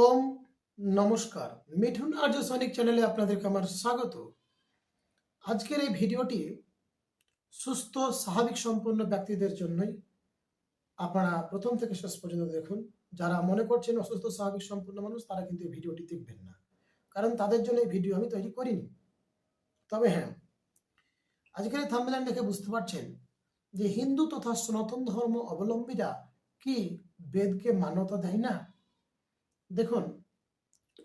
ওম নমস্কার। মিঠুন আর্য সৈনিক চ্যানেলে আপনাদেরকে আমার স্বাগত। আজকের এই ভিডিওটি সুস্থ, স্বাভাবিক, সম্পন্ন ব্যক্তিদের জন্যই আপনারা প্রথম থেকে শেষ পর্যন্ত দেখুন। যারা মনে করছেন অসুস্থ, স্বাভাবিক, সম্পন্ন মানুষ, তারা কিন্তু এই ভিডিওটি দেখবেন না। কারণ তাদের জন্য এই ভিডিও আমি তৈরি করিনি। তবে হ্যাঁ আজকের এই থাম্বনেল দেখে বুঝতে পারছেন যে হিন্দু তথা সনাতন ধর্ম অবলম্বীরা কি বেদকে মান্যতা দেয় না? দেখুন,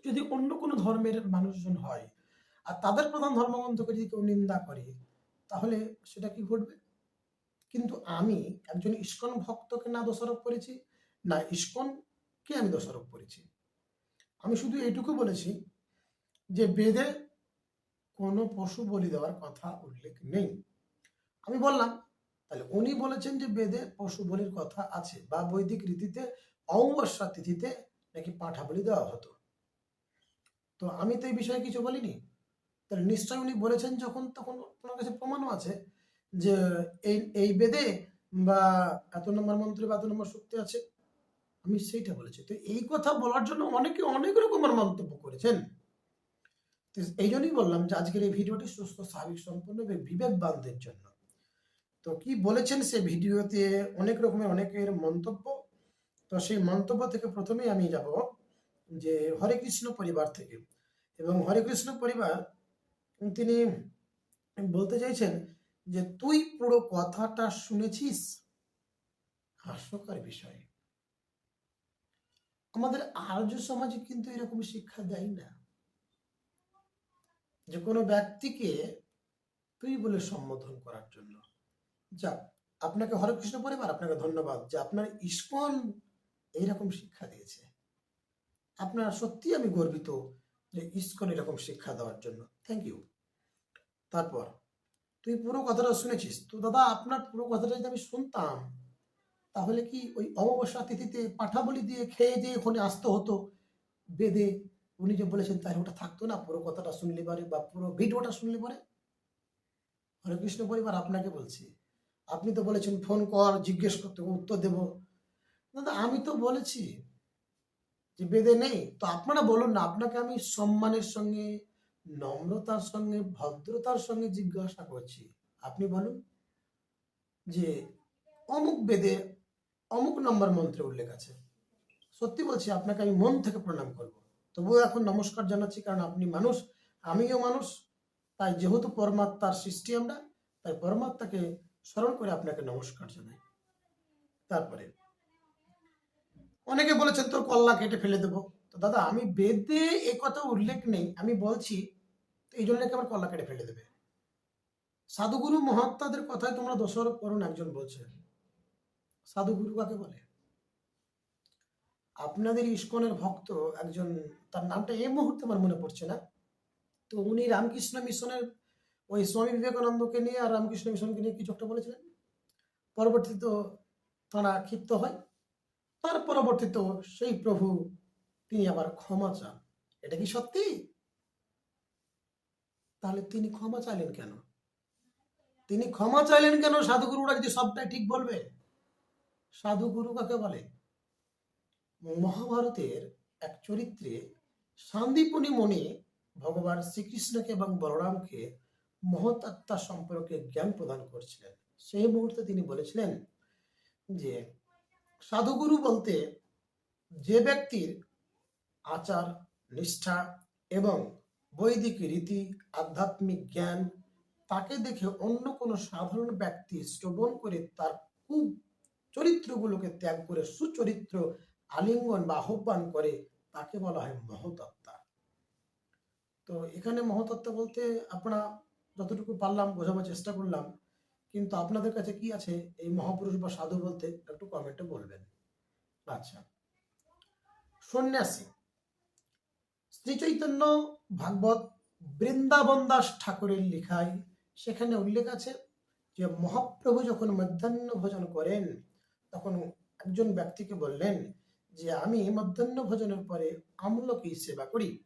যদি অন্য কোনো ধর্মের মানুষজন হয় আর তাদের প্রধান ধর্মগ্রন্থকে যদি কেউ নিন্দা করে, তাহলে সেটা কি ঘটবে? কিন্তু আমি একজন ইস্কন ভক্তকে না দোষারোপ করেছি, না ইস্কনকে আমি দোষারোপ করেছি। আমি শুধু এইটুকু বলেছি যে বেদে কোনো পশু বলি দেওয়ার কথা উল্লেখ নেই। আমি বললাম, তাহলে উনি বলেছেন যে বেদে পশু বলির কথা আছে বা বৈদিক রীতিতে অমাবস্যা তিথিতে নাকি পাঠা বলি দেওয়া হতো? তো আমি তো এই বিষয়ে কিছু বলিনি। তাহলে নিশ্চয়ই উনি বলেছেন যখন তখন ওনার কাছে প্রমাণও আছে যে এই এই বেদে বা এত নম্বর মন্ত্রে বা এত নম্বর শক্তি আছে। আমি সেইটা বলেছি। তো এই কথা বলার জন্য অনেকে অনেক রকমের মন্তব্য করেছেন। এই জন্যই বললাম যে আজকের এই ভিডিওটি সুস্থ, স্বাভাবিক সম্পন্ন এবং বিবেকবানদের জন্য। তো কি বলেছেন সে ভিডিওতে অনেক রকমের অনেকের মন্তব্য? তো সেই মন্তব্য থেকে প্রথমেই আমি যাব যে হরে কৃষ্ণ পরিবার থেকে। এবং হরে কৃষ্ণ পরিবার তিনি বলতে চাইছেন যে, তুই পুরো কথাটা শুনেছিস? হাস্যকর বিষয়। আমাদের আর্য সমাজে কিন্তু এরকম শিক্ষা দেয় না। যে কোনো ব্যক্তিকে তুই বলে সম্বোধন করার জন্য। যাক, আপনাকে হরে কৃষ্ণ পরিবার, আপনাকে ধন্যবাদ যে আপনার ইস্কন এইরকম শিক্ষা দিয়েছে। আপনার সত্যি আমি গর্বিত যে ইস্কন এরকম শিক্ষা দেওয়ার জন্য। থ্যাংক ইউ তারপর, তুই পুরো কথাটা শুনেছিস? তো দাদা, আপনার পুরো কথাটা যদি আমি শুনতাম, তাহলে কি ওই অমাবস্যা তিথিতে পাঠা বলি দিয়ে খেয়ে দিয়ে ওখানে আসতে হতো? বেদে উনি যে বলেছেন তাই ওটা থাকতো না, পুরো কথাটা শুনলে পারে বা পুরো ভিডিওটা শুনলে পারে? হরে কৃষ্ণ পরিবার আপনাকে বলছি। আপনি তো বলেছেন, ফোন কর, জিজ্ঞেস করতে উত্তর দেব। দাদা, আমি তো বলেছি যে বেদে নেই। তো আপনারা বলুন না, আপনাকে আমি সম্মানের সঙ্গে, নম্রতার সঙ্গে, ভদ্রতার সঙ্গে জিজ্ঞাসা করছি। আপনি বলুন যে অমুক বেদে অমুক নম্বর মন্ত্রে উল্লেখ আছে। সত্যি বলছি, আপনাকে আমি মন থেকে প্রণাম করব। তবুও এখন নমস্কার জানাচ্ছি, কারণ আপনি মানুষ, আমিও মানুষ। তাই যেহেতু পরমাত্মার সৃষ্টি আমরা, তাই পরমাত্মাকে স্মরণ করে আপনাকে নমস্কার জানাই। তারপরে অনেকে বলেছেন তোর কল্লা কেটে ফেলে দেবো। তো দাদা, আমি বেদে এ কথা উল্লেখ নেই, আমি বলছি, তো এই জন্য আমার কল্লা কেটে ফেলে দেবে? সাধুগুরু মহাত্মাদের কথায় তোমরা দোষারোপ করো না, একজন বলছে। সাধুগুরু কাকে বলে? আপনাদের ইস্কনের ভক্ত একজন, তার নামটা এই মুহূর্তে আমার মনে পড়ছে না। তো উনি রামকৃষ্ণ মিশনের ওই স্বামী বিবেকানন্দকে নিয়ে আর রামকৃষ্ণ মিশনকে নিয়ে কিছু একটা বলেছিলেন। পরবর্তীতে তারা ক্ষিপ্ত হয়। তার পরবর্তীত সেই প্রভু, তিনি আবার ক্ষমা চান। এটা কি সত্যি? তাহলে তিনি ক্ষমা চাইলেন কেন? তিনি ক্ষমা চাইলেন কেন? সাধুগুরুরা যদি সবটাই ঠিক বলবে? সাধুগুরু কাকে বলে? মহাভারতের এক চরিত্রে সান্দীপনী মণি ভগবান শ্রীকৃষ্ণকে এবং বলরামকে মহৎ আত্মা সম্পর্কে জ্ঞান প্রদান করছিলেন। সেই মুহূর্তে তিনি বলেছিলেন যে সাধুগুরু বলতে যে ব্যক্তির আচার, নিষ্ঠা এবং বৈদিক রীতি, আধ্যাত্মিক জ্ঞান তাকে দেখে অন্য কোনো সাধারণ ব্যক্তি শ্রবণ করে তার খুব চরিত্রগুলোকে ত্যাগ করে সুচরিত্র, আলিঙ্গন বা আহ্বান করে তাকে বলা হয় মহতত্ত্বা। তো এখানে মহতত্ত্ব বলতে আপনারা যতটুকু পারলাম, বোঝাবার চেষ্টা করলাম কিন্তু আপনাদের কাছে কি আছে? এই মহাপুরুষ বা সাধু বলতে একটু কমেন্টে বলবেন। আচ্ছা। সন্ন্যাসী। শ্রী চৈতন্য ভাগবত বৃন্দাবন দাস ঠাকুরের লেখায় সেখানে উল্লেখ আছে যে, মহাপ্রভু যখন মধ্যাহ্ন ভোজন করেন, তখন একজন ব্যক্তিকে বললেন যে, আমি মধ্যাহ্ন ভোজনের পরে আমলকি সেবা করি।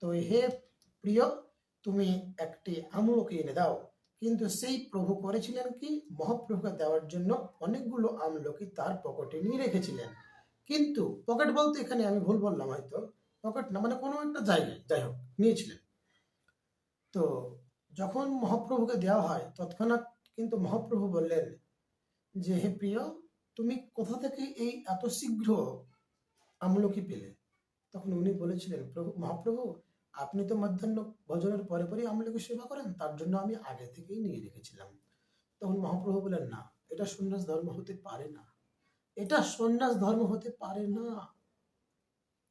তো হে প্রিয়, তুমি একটি আমলকি এনে দাও। কিন্তু সেই প্রভু করেছিলেন কি? মহাপ্রভুকে দেওয়ার জন্য অনেকগুলো আমলকি তার পকেটে নিয়ে রেখেছিলেন। কিন্তু পকেট বলতে এখানে আমি ভুল বললাম হয়তো। পকেট না মানে কোনো একটা জায়গায়, যাই হোক, নিয়েছিলেন। তো যখন মহাপ্রভুকে দেওয়া হয়, তৎক্ষণাৎ কিন্তু মহাপ্রভু বললেন যে, হে প্রিয়, তুমি কোথা থেকে এই এত শীঘ্র আমলকি পেলে? তখন উনি বলেছিলেন, প্রভু, মহাপ্রভু আপনি তো মধ্যাহ্ন ভোজনের পরে পরে আমলকি সেবা করেন, তার জন্য আমি আগে থেকেই নিয়ে রেখেছিলাম। তখন মহাপ্রভু বলেন না, এটা সন্ন্যাস ধর্ম হতে পারে না। এটা সন্ন্যাস ধর্ম হতে পারে না।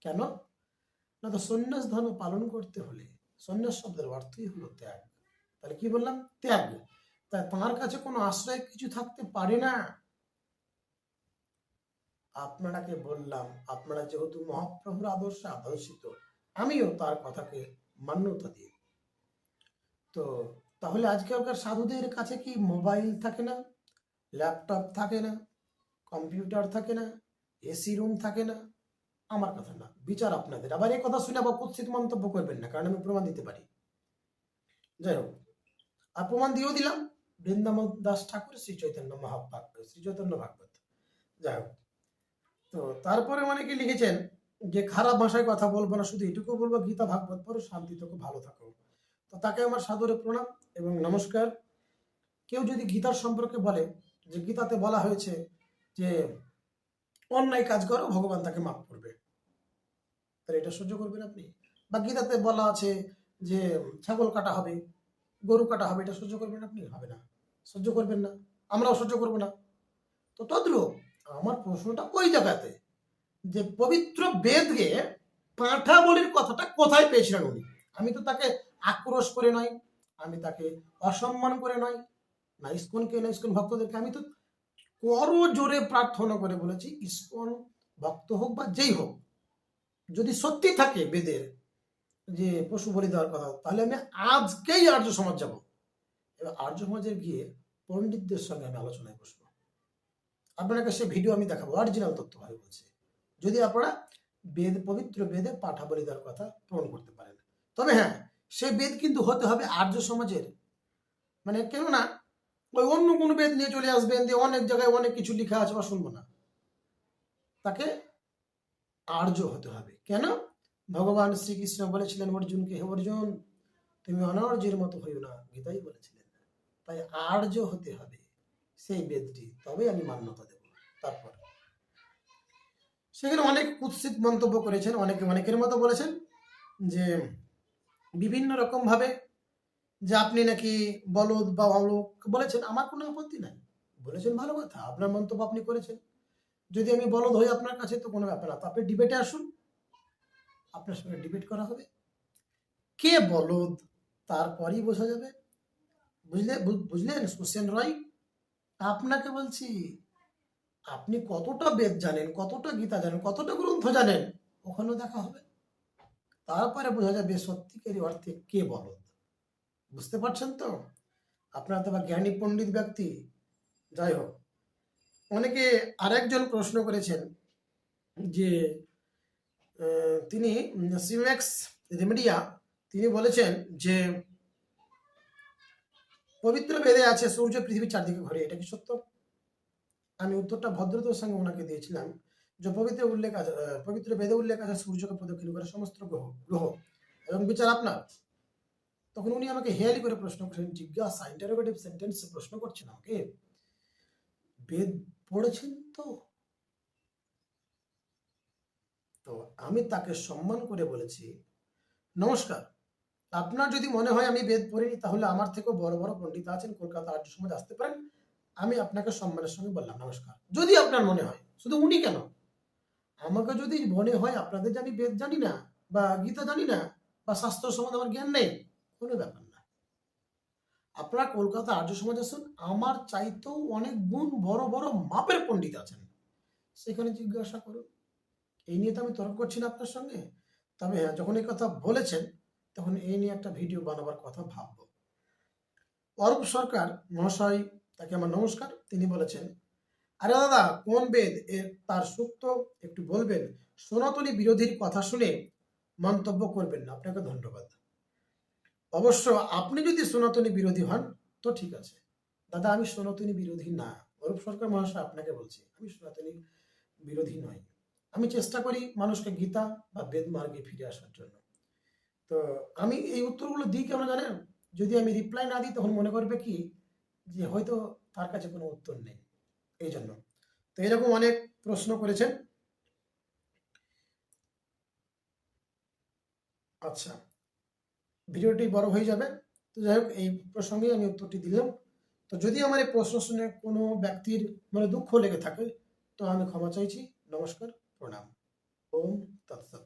কেন? না তো সন্ন্যাস ধর্ম পালন করতে হলে, সন্ন্যাস শব্দের অর্থই হলো ত্যাগ। তাহলে কি বললাম? ত্যাগ। তাই তাঁর কাছে কোনো আশ্রয় কিছু থাকতে পারে না। আপনারাকে বললাম, আপনারা যেহেতু মহাপ্রভুর আদর্শে আদর্শিত আমিও তার কথাকে মান্যতা দিই। তো তাহলে আজকালকার সাধুদের কাছে কি মোবাইল থাকে না? ল্যাপটপ থাকে না? কম্পিউটার থাকে না? এসি রুম থাকে না? আমার কথা না, বিচার আপনাদের। আবার এই কথা শুনে আবার কুৎসিত মন্তব্য করবেন না, কারণ আমি প্রমাণ দিতে পারি। যাই হোক, আর প্রমাণ দিয়েও দিলাম। বৃন্দাবন দাস ঠাকুর, শ্রী চৈতন্য মহাভাগ্য শ্রী চৈতন্য ভাগবত। যাই হোক, তো তারপরে মানে কি লিখেছেন? যে খারাপ ভাষায় কথা বলব না, শুধু এটুকু বলব, গীতা ভাগবত পড়ো শান্তি থাকো ভালো থাকো। তো তাকে আমার সাদরে প্রণাম এবং নমস্কার। কেউ যদি গীতার সম্পর্কে বলে, যে গীতাতে বলা হয়েছে যে অন্যায় কাজ করো, ভগবান তাকে মাফ করবে। তাহলে এটা সহ্য করবেন আপনি? বা গীতাতে বলা আছে যে ছাগল কাটা হবে, গরু কাটা হবে, এটা সহ্য করবেন আপনি? হবে না। সহ্য করবেন না। আমরাও সহ্য করব না। তো তদ্রূপ, আমার প্রশ্নটা ওই জায়গাতে। যে পবিত্র বেদকে পাঁঠা বলির কথাটা কোথায় পেয়েছিলেন উনি আমি তো তাকে আক্রোশ করে নয় আমি তাকে অসম্মান করে নয় না ইস্কনকে না ইস্কন ভক্তদেরকে। আমি তো করো জোরে প্রার্থনা করে বলেছি, ইস্কন ভক্ত হোক বা যেই হোক, যদি সত্যি থাকে বেদের যে পশু বলি দেওয়ার কথা, তাহলে আমি আজকেই আর্য সমাজ যাব। এবার আর্য সমাজে গিয়ে পণ্ডিতদের সঙ্গে আমি আলোচনায় বসবো। আপনাকে সে ভিডিও আমি দেখাবো অরিজিনাল তথ্য ভাবে বলছে। যদি আপনারা বেদ, পবিত্র বেদে পাঠা বলি দেওয়ার কথা প্রমাণ করতে পারেন। তবে হ্যাঁ সে বেদ কিন্তু হতে হবে আর্য সমাজের। মানে কেন না? ওই অন্য কোনো বেদ নিয়ে চলে আসবেন দিয়ে অনেক জায়গায় অনেক কিছু লেখা আছে বা শুনব না। তাকে আর্য হতে হবে। কেন? ভগবান শ্রীকৃষ্ণ বলেছিলেন অর্জুনকে হে অর্জুন, তুমি অনার্যের মতো হইও না। গীতাই বলেছিলেন। তাই আর্য হতে হবে সেই বেদটি। তবেই আমি মান্যতা দেব। তারপর সেখানে অনেক কুৎসিত মন্তব্য করেছেন, অনেকে অনেকের মতো বলেছেন যে বিভিন্ন রকম ভাবে যে আপনি নাকি বলদ বা অলোক বলেছেন, আমার কোনো আপত্তি নাই। বলেছেন ভালো কথা, আপনার মন্তব্য আপনি করেছেন। যদি আমি বলদ হই আপনার কাছে তো কোনো ব্যাপার না। তো আপনি ডিবেটে আসুন, আপনার সঙ্গে ডিবেট করা হবে। কে বলদ, তারপরই বোঝা যাবে। বুঝলে বুঝলেন, সুসেন রয়? আপনাকে বলছি আপনি কতটা বেদ জানেন, কতটা গীতা জানেন, কতটা গ্রন্থ জানেন, ওখানেও দেখা হবে। তারপরে বোঝা যাবে সত্যিকারই অর্থে কে বলদ। বুঝতে পারছেন তো? আপনারা তো বা জ্ঞানী পণ্ডিত ব্যক্তি। যাই হোক, অনেকে আরেকজন প্রশ্ন করেছেন যে তিনি সিমেক্স রেমেডিয়া, তিনি বলেছেন যে, পবিত্র বেদে আছে সূর্য পৃথিবীর চারদিকে ঘরে। এটা কি সত্য? আমি উত্তরটা ভদ্রতার সঙ্গে ওনাকে দিয়েছিলাম। যে পবিত্র উল্লেখ আছে পবিত্র বেদে উল্লেখ আছে, সূর্যকে প্রদক্ষিণ করে সমস্ত গ্রহ গ্রহ এবং বিচার আপনার। তখন উনি আমাকে হেয়ালি করে প্রশ্ন করছেন জিজ্ঞাসা ইন্টারোগেটিভ সেন্টেন্স প্রশ্ন করছেন আমাকে? বেদ পড়েছেন তো? তো আমি তাকে সম্মান করে বলেছি, নমস্কার, আপনার যদি মনে হয় আমি বেদ পড়িনি, তাহলে আমার থেকেও বড় বড় পণ্ডিত আছেন কলকাতা আর্য সমাজ আসতে পারেন। আমি আপনাকে সম্মানের সঙ্গে বললাম, নমস্কার। যদি আপনার মনে হয়, শুধু উনি কেন? আমাকে যদি মনে হয়, আপনাদের যে আমি বেদ জানি না, বা গীতা জানি না, বা শাস্ত্র সম্বন্ধে আমার জ্ঞান নেই, কোনো ব্যাপার না। আপনারা কলকাতা আর্য সমাজ আসুন, আমার চাইতেও অনেক গুণ বড় বড় মাপের পণ্ডিত আছেন। সেখানে জিজ্ঞাসা করুন। এই নিয়ে তো আমি তর্ক করছি না আপনার সঙ্গে। তবে হ্যাঁ যখন এই কথা বলেছেন, তখন এই নিয়ে একটা ভিডিও বানাবার কথা ভাববো। অরূপ সরকার মহাশয় তাকে আমার নমস্কার। তিনি বলেছেন, আরে দাদা, কোন বেদ? এর তার সূক্ত একটু বলবেন। সনাতনী বিরোধীর কথা শুনে মন্তব্য করবেন না। আপনাকে ধন্যবাদ। অবশ্য আপনি যদি সনাতনী বিরোধী হন, তো ঠিক আছে। দাদা, আমি সনাতনী বিরোধী না। অরূপ সরকার মহাশয়, আপনাকে বলছি, আমি সনাতনী বিরোধী নই। আমি চেষ্টা করি মানুষকে গীতা বা বেদ মার্গে ফিরে আসার জন্য। তো আমি এই উত্তরগুলো দিই কেন জানেন? যদি আমি রিপ্লাই না দিই, তখন মনে করবে কি যে হয়তো তার কাছে কোনো উত্তর নেই। এই জন্য তো এরকম অনেক প্রশ্ন করেছেন। আচ্ছা ভিডিওটি বড় হয়ে যাবে। তো যাই হোক, এই প্রসঙ্গে আমি উত্তরটি দিলাম। তো যদি আমার এই প্রশ্ন শুনে কোনো ব্যক্তির মানে দুঃখ লেগে থাকে, তো আমি ক্ষমা চাইছি। নমস্কার, প্রণাম। ওম তৎসৎ।